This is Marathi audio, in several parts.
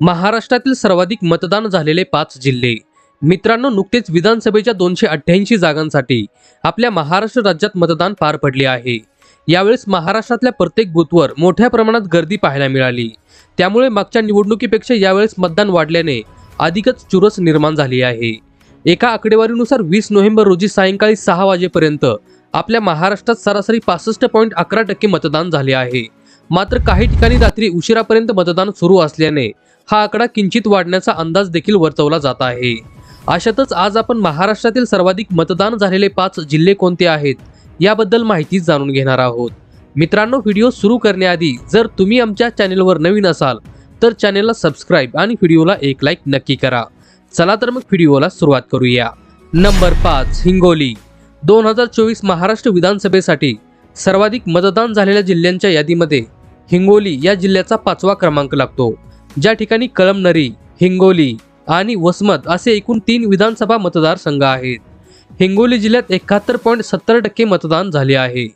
महाराष्ट्रातील सर्वाधिक मतदान झालेले पाच जिल्हे. मित्रांनो नुकतेच विधानसभेच्या दोनशे अठ्ठ्याऐंशी जागांसाठी आपल्या महाराष्ट्र राज्यात मतदान पार पडले आहे. यावेळेस महाराष्ट्रातल्या प्रत्येक बूथवर मोठ्या प्रमाणात गर्दी पाहायला मिळाली. त्यामुळे मागच्या निवडणुकीपेक्षा यावेळेस मतदान वाढल्याने अधिकच चुरस निर्माण झाली आहे. एका आकडेवारीनुसार वीस नोव्हेंबर रोजी सायंकाळी सहा वाजेपर्यंत आपल्या महाराष्ट्रात सरासरी पासष्ट पॉईंट अकरा टक्के मतदान झाले आहे. मात्र काही ठिकाणी रात्री उशिरापर्यंत मतदान सुरू असल्याने हा आकडा किंचित वाढण्याचा अंदाज देखील वर्तवला जात आहे. अशातच आज आपण महाराष्ट्रातील सर्वाधिक मतदान झालेले पाच जिल्हे कोणते आहेत याबद्दल माहिती जाणून घेणार आहोत. मित्रांनो व्हिडिओ सुरू करण्याआधी जर तुम्ही आमच्या चॅनेलवर नवीन असाल तर चॅनेलला सबस्क्राईब आणि व्हिडिओला एक लाईक नक्की करा. चला तर मग व्हिडिओला सुरुवात करूया. नंबर पाच हिंगोली. दोन हजार चोवीस महाराष्ट्र विधानसभेसाठी सर्वाधिक मतदान झालेल्या जिल्ह्यांच्या यादीमध्ये हिंगोली या जिल्ह्याचा पाचवा क्रमांक लागतो. ज्या ठिकाणी कळमनरी हिंगोली आणि वसमत असे एकूण तीन विधानसभा मतदारसंघ आहेत. हिंगोली जिल्ह्यात एकाहत्तर पॉईंट सत्तर टक्के मतदान झाले आहे.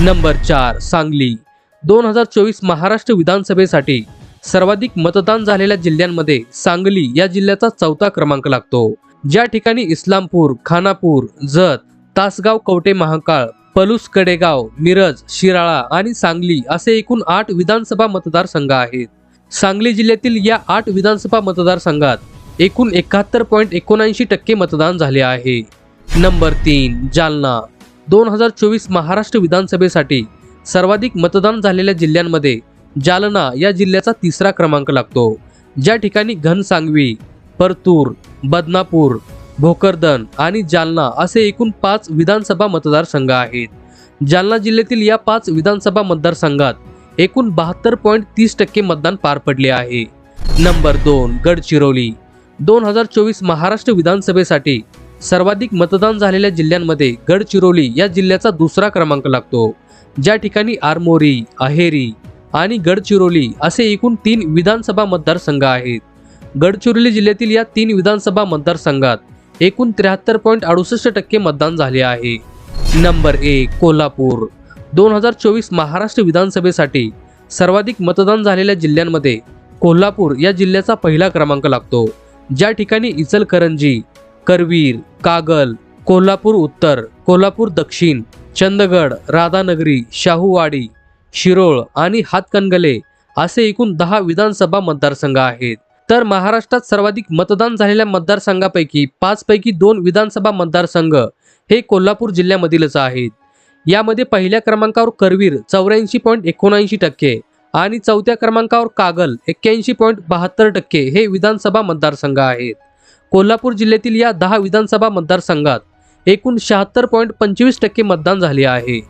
नंबर चार सांगली. दोन हजार चोवीस महाराष्ट्र विधानसभेसाठी सर्वाधिक मतदान झालेल्या जिल्ह्यांमध्ये सांगली या जिल्ह्याचा चौथा क्रमांक लागतो. ज्या ठिकाणी इस्लामपूर खानापूर जत तासगाव कवटे महाकाळ पलूस कडेगाव मिरज शिराळा आणि सांगली असे एकूण आठ विधानसभा मतदारसंघ आहेत. सांगली जिल्ह्यातील या आठ विधानसभा मतदारसंघात एकूण एकाहत्तर पॉईंट एकोणऐंशी टक्के मतदान झाले आहे. नंबर तीन जालना. दोन हजार चोवीस महाराष्ट्र विधानसभेसाठी सर्वाधिक मतदान झालेल्या जिल्ह्यांमध्ये जालना या जिल्ह्याचा तिसरा क्रमांक लागतो. ज्या ठिकाणी घनसांगवी परतूर बदनापूर भोकरदन आणि जालना असे एकूण पाच विधानसभा मतदारसंघ आहेत. जालना जिल्ह्यातील या पाच विधानसभा मतदारसंघात एकूण बहात्तर पॉईंट तीस टक्के मतदान पार पडले आहे. नंबर दोन गडचिरोली. दोन हजार चोवीस महाराष्ट्र विधानसभेसाठी सर्वाधिक मतदान झालेल्या जिल्ह्यांमध्ये गडचिरोली या जिल्ह्याचा दुसरा क्रमांक लागतो. ज्या ठिकाणी आरमोरी अहेरी आणि गडचिरोली असे एकूण तीन विधानसभा मतदारसंघ आहेत. गडचिरोली जिल्ह्यातील या तीन विधानसभा मतदारसंघात एकूण त्र्याहत्तर पॉईंट अडुसष्ट टक्के मतदान झाले आहे. नंबर एक कोल्हापूर. दोन हजार चोवीस महाराष्ट्र विधानसभेसाठी सर्वाधिक मतदान झालेल्या जिल्ह्यांमध्ये कोल्हापूर या जिल्ह्याचा पहिला क्रमांक लागतो. ज्या ठिकाणी इचलकरंजी करवीर कागल कोल्हापूर उत्तर कोल्हापूर दक्षिण चंदगड राधानगरी शाहूवाडी शिरोळ आणि हातकणगले असे एकूण दहा विधानसभा मतदारसंघ आहेत. तर महाराष्ट्रात सर्वाधिक मतदान झालेल्या मतदारसंघापैकी पाचपैकी दोन विधानसभा मतदारसंघ हे कोल्हापूर जिल्ह्यामधीलच आहेत. यामध्ये पहिल्या क्रमांकावर करवीर चौऱ्याऐंशी पॉईंट एकोणऐंशी टक्के आणि चौथ्या क्रमांकावर कागल एक्क्याऐंशी पॉईंट बहात्तर टक्के हे विधानसभा मतदारसंघ आहेत. कोल्हापूर जिल्ह्यातील या दहा विधानसभा मतदारसंघात एकूण शहात्तर पॉईंट पंचवीस टक्के मतदान झाले आहे.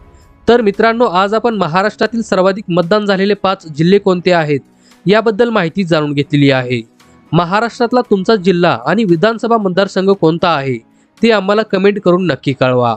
तर मित्रांनो आज आपण महाराष्ट्रातील सर्वाधिक मतदान झालेले पाच जिल्हे कोणते आहेत याबद्दल माहिती जाणून घेतलेली आहे. महाराष्ट्रातला तुमचा जिल्हा आणि विधानसभा मतदारसंघ कोणता आहे ते आम्हाला कमेंट करून नक्की कळवा.